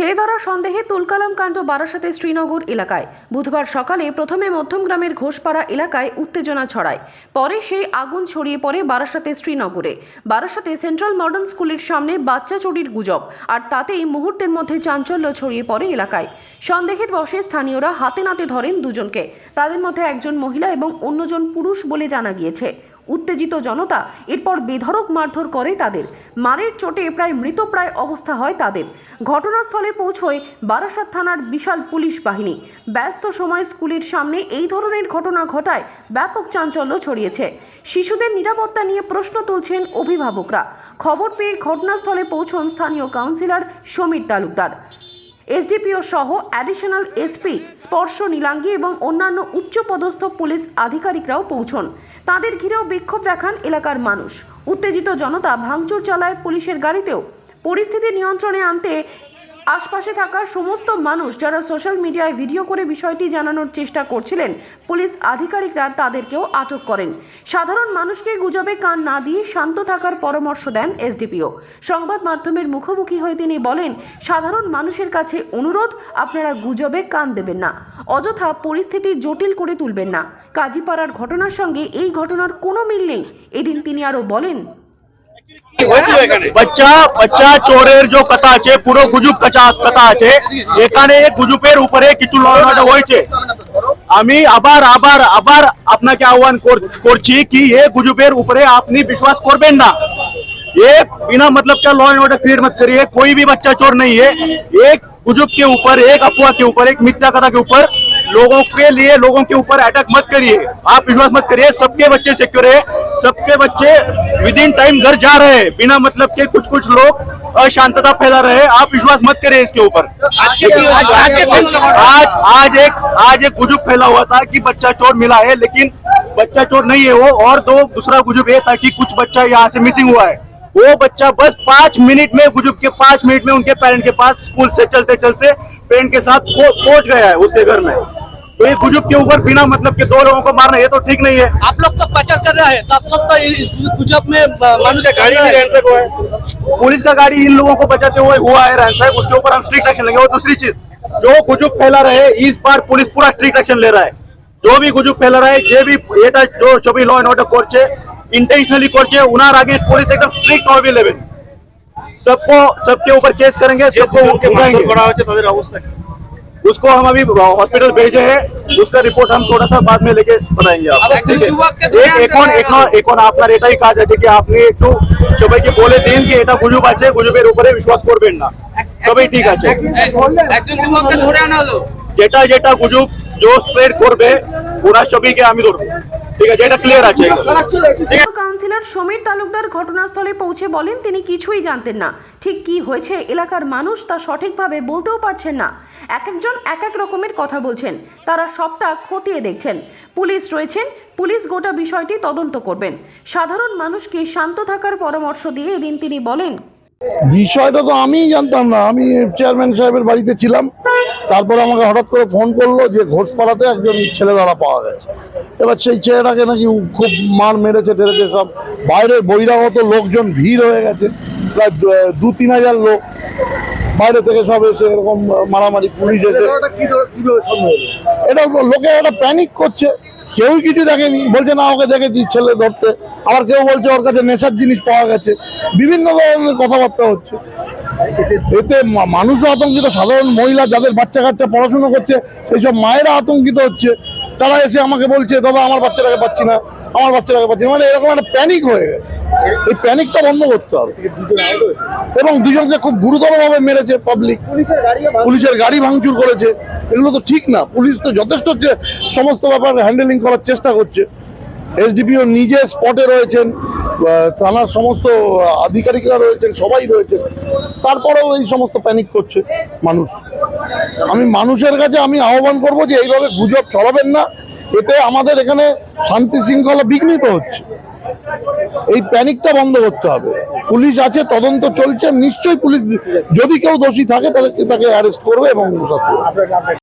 ছেড়ে ধরা সন্দেহে তুলকালাম কাণ্ড বারাসাতে শ্রীনগর এলাকায়। বুধবার সকালে প্রথমে মধ্যমগ্রামের ঘোষপাড়া এলাকায় উত্তেজনা ছড়ায়। পরে সেই আগুন ছড়িয়ে পড়ে বারাসাতে শ্রীনগরে। বারাসাতে সেন্ট্রাল মডার্ন স্কুলের সামনে বাচ্চা চুরির গুজব আর তাতেই মুহূর্তের মধ্যে চাঞ্চল্য ছড়িয়ে পড়ে এলাকায়। সন্দেহের বশে স্থানীয়রা হাতে নাতে ধরেন দুজনকে। তাদের মধ্যে একজন মহিলা এবং অন্যজন পুরুষ বলে জানা গিয়েছে। উত্তেজিত জনতা এরপর বেধড়ক মারধর করে তাদের। মারের চোটে প্রায় মৃতপ্রায় অবস্থা হয় তাদের। ঘটনাস্থলে পৌঁছয় বারাসাত থানার বিশাল পুলিশ বাহিনী। ব্যস্ত সময় স্কুলের সামনে এই ধরনের ঘটনা ঘটায় ব্যাপক চাঞ্চল্য ছড়িয়েছে। শিশুদের নিরাপত্তা নিয়ে প্রশ্ন তুলছেন অভিভাবকরা। খবর পেয়ে ঘটনাস্থলে পৌঁছন স্থানীয় কাউন্সিলর সমীর তালুকদার। এসডিপিও সহ অ্যাডিশনাল এসপি স্পর্শ নীলাঙ্গি এবং অন্যান্য উচ্চপদস্থ পুলিশ আধিকারিকরাও পৌঁছন। তাদের ঘিরেও বিক্ষোভ দেখান এলাকার মানুষ। উত্তেজিত জনতা ভাঙচুর চালায় পুলিশের গাড়িতেও। পরিস্থিতি নিয়ন্ত্রণে আনতে আশপাশে থাকা সমস্ত মানুষ যারা সোশ্যাল মিডিয়ায় ভিডিও করে বিষয়টি জানানোর চেষ্টা করছিলেন, পুলিশ আধিকারিকরা তাদেরকেও আটক করেন। সাধারণ মানুষকে গুজবে কান না দিয়ে শান্ত থাকার পরামর্শ দেন এসডিপিও। সংবাদ মাধ্যমের মুখোমুখি হয়ে তিনি বলেন, সাধারণ মানুষের কাছে অনুরোধ, আপনারা গুজবে কান দেবেন না। অযথা পরিস্থিতি জটিল করে তুলবেন না। কাজীপাড়ার ঘটনার সঙ্গে এই ঘটনার কোনো মিল নেই। এদিন তিনি আরও বলেন হয়েছিল এখানে বাচ্চা বাচ্চা চোরের যে কথা আছে পুরো গুজব কথা কথা আছে এখানে গুজবের উপরে কিছু লড়াটা হয়েছে আমি আবার আবার আবার আপনাকে আহ্বান কর- করছি কি এ গুজবের উপরে আপনি বিশ্বাস করবেন না ये बिना मतलब का लॉ एंड ऑर्डर क्रिएट मत करिए कोई भी बच्चा चोर नहीं है एक गुजुब के ऊपर एक अफवाह के ऊपर एक मिथ्या कथा के ऊपर लोगों के लिए लोगों के ऊपर अटैक मत करिए आप विश्वास मत करिए सबके बच्चे सिक्योर है सबके बच्चे विद इन टाइम घर जा रहे हैं। बिना मतलब के कुछ कुछ लोग अशांतता फैला रहे हैं। आप विश्वास मत करें इसके ऊपर। आज आज एक आज एक गुजुब फैला हुआ था कि बच्चा चोर मिला है, लेकिन बच्चा चोर नहीं है वो। और दो, दूसरा गुजुब ये था कि कुछ बच्चा यहाँ से मिसिंग हुआ है। वो बच्चा बस पाँच मिनट में गुजुब के, पाँच मिनट में उनके पेरेंट के पास स्कूल से चलते चलते पेरेंट के साथ पहुँच गया है उसके घर में। तो ये गुजुब के ऊपर बिना मतलब के दो लोगों को मारना ये तो ठीक नहीं है। आप लोग तो पचर कर रहे हैं पुलिस का गाड़ी इन लोगों को बचाते हुए हुआ है रैंसक उसके ऊपर हम स्ट्रिक्ट एक्शन लेंगे। और दूसरी चीज़ जो गुजुब फैला रहे इस बार पुलिस पूरा स्ट्रिक्ट एक्शन ले रहा है। जो भी गुजुब फैला रहा है जो भी ये जो सभी लॉ एंड ऑर्डर कोर्ट है इंटेंशनली कोर्ट है उनार आगे पुलिस एकदम स्ट्रिक्ट और भी लेवल सबको सबके ऊपर केस करेंगे सबको उनके बढ़ावा उसको हम अभी हॉस्पिटल भेजे हैं उसका रिपोर्ट हम थोड़ा सा बाद में लेके बताएंगे अब आपको ঠিক আছে? যুবক কে এক এখন এখন এখন আপনার এটাই কাজ আছে কি আপনি একটু সবাইকে বলে দিন কি এটা গুজব আছে গুজবের উপরে বিশ্বাস করবেন না সবাই ঠিক আছে একজন যুবককে ধরে আনা হলো যেটা যেটা গুজব জো স্প্রেড করবে ওরা সবাইকে আমি ধরবো ঠিক আছে এটা ক্লিয়ার আছে কাউন্সিলর সমীর তালুকদার ঘটনাস্থলে পৌঁছে বলেন তিনি কিছুই জানতেন না। ঠিক কি হয়েছে এলাকার মানুষ তা সঠিকভাবে বলতেও পারছেন না। এক একজন এক এক রকমের কথা বলছেন। তারা সবটা খতিয়ে দেখছেন। পুলিশ রয়েছেন পুলিশ গোটা বিষয়টি তদন্ত করবেন। সাধারণ মানুষকে শান্ত থাকার পরামর্শ দিয়ে এদিন তিনি বলেন বিষয়টা তো আমিই জানতাম না। আমি চেয়ারম্যান সাহেবের বাড়িতে ছিলাম। তারপর আমাকে হঠাৎ করে ফোন করল যে ঘোষপাড়াতে একজন ছেলে ধরা পাওয়া গেছে। এবার সেই ছেলেটাকে নাকি খুব মার মেরেছে টেরেছে সব। বাইরে বহিরাগত লোকজন ভিড় হয়ে গেছে প্রায় দু তিন হাজার লোক। বাইরে থেকে সব এসে এরকম মারামারি পুলিশ এসে এটা লোকে একটা প্যানিক করছে। কেউ কিছু দেখেনি। বলছে না ওকে দেখেছি ছেলে ধরতে। আবার কেউ বলছে ওর কাছে নেশার জিনিস পাওয়া গেছে। বিভিন্ন ধরনের কথাবার্তা হচ্ছে। এতে মানুষও আতঙ্কিত, সাধারণ মহিলা যাদের বাচ্চা কাচ্চা পড়াশোনা করছে সেই সব মায়েরা আতঙ্কিত হচ্ছে। তারা এসে আমাকে বলছে, দাদা, আমার বাচ্চাটাকে পাচ্ছি না, আমার বাচ্চাটাকে পাচ্ছি না। মানে এরকম একটা প্যানিক হয়ে গেছে। এই প্যানিকটা বন্ধ করতে হবে। এবং দুজনকে খুব গুরুতরভাবে মেরেছে পাবলিক পুলিশের গাড়ি ভাঙচুর করেছে। এগুলো তো ঠিক না। পুলিশ তো যথেষ্ট হচ্ছে, সমস্ত ব্যাপার হ্যান্ডেলিং করার চেষ্টা করছে। এসডিপিও নিজে স্পটে রয়েছেন। থানার সমস্ত আধিকারিকরা রয়েছেন, সবাই রয়েছেন, তারপরেও এই সমস্ত প্যানিক করছে মানুষ। আমি মানুষের কাছে আমি আহ্বান করব যে এইভাবে গুজব ছড়াবেন না, এতে আমাদের এখানে শান্তি শৃঙ্খলা বিঘ্নিত হচ্ছে। এই প্যানিকটা বন্ধ করতে হবে। পুলিশ আছে, তদন্ত চলছে, নিশ্চয়ই পুলিশ যদি কেউ দোষী থাকে তাদেরকে তাকে অ্যারেস্ট করবে এবং।